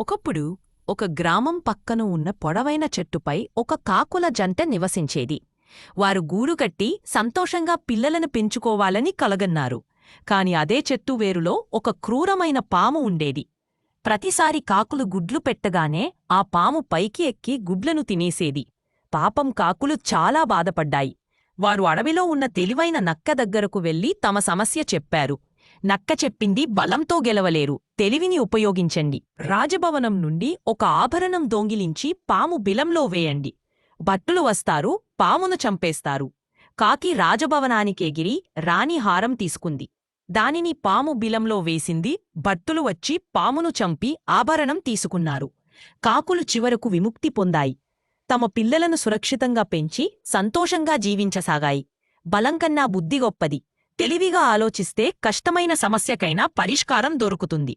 ఒకప్పుడు ఒక గ్రామం పక్కన ఉన్న పొడవైన చెట్టుపై ఒక కాకుల జంట నివసించేది. వారు గూడుగట్టి సంతోషంగా పిల్లలను పెంచుకోవాలని కలగన్నారు. కాని అదే చెట్టు వేరులో ఒక క్రూరమైన పాము ఉండేది. ప్రతిసారి కాకులు గుడ్లు పెట్టగానే ఆ పాము పైకి ఎక్కి గుడ్లను తినేసేది. పాపం కాకులు చాలా బాధపడ్డాయి. వారు అడవిలో ఉన్న తెలివైన నక్క దగ్గరకు వెళ్ళి తమ సమస్య చెప్పారు. నక్క చెప్పింది బలంతో గెలవలేరు. తెలివిని ఉపయోగించండి. రాజభవనం నుండి ఒక ఆభరణం దొంగిలించి పాము బిలంలో వేయండి. భట్టులు వస్తారు పామును చంపేస్తారు. కాకి రాజభవనానికెగిరి రాణి హారం తీసుకుంది. దానిని పాము బిలంలో వేసింది భట్టులు వచ్చి పామును చంపి ఆభరణం తీసుకున్నారు. కాకులు చివరకు విముక్తి పొందాయి. తమ పిల్లలను సురక్షితంగా పెంచి సంతోషంగా జీవించసాగాయి. బలంకన్నా బుద్ధి గొప్పది. తెలివిగా ఆలోచిస్తే కష్టమైన సమస్యకైనా పరిష్కారం దొరుకుతుంది.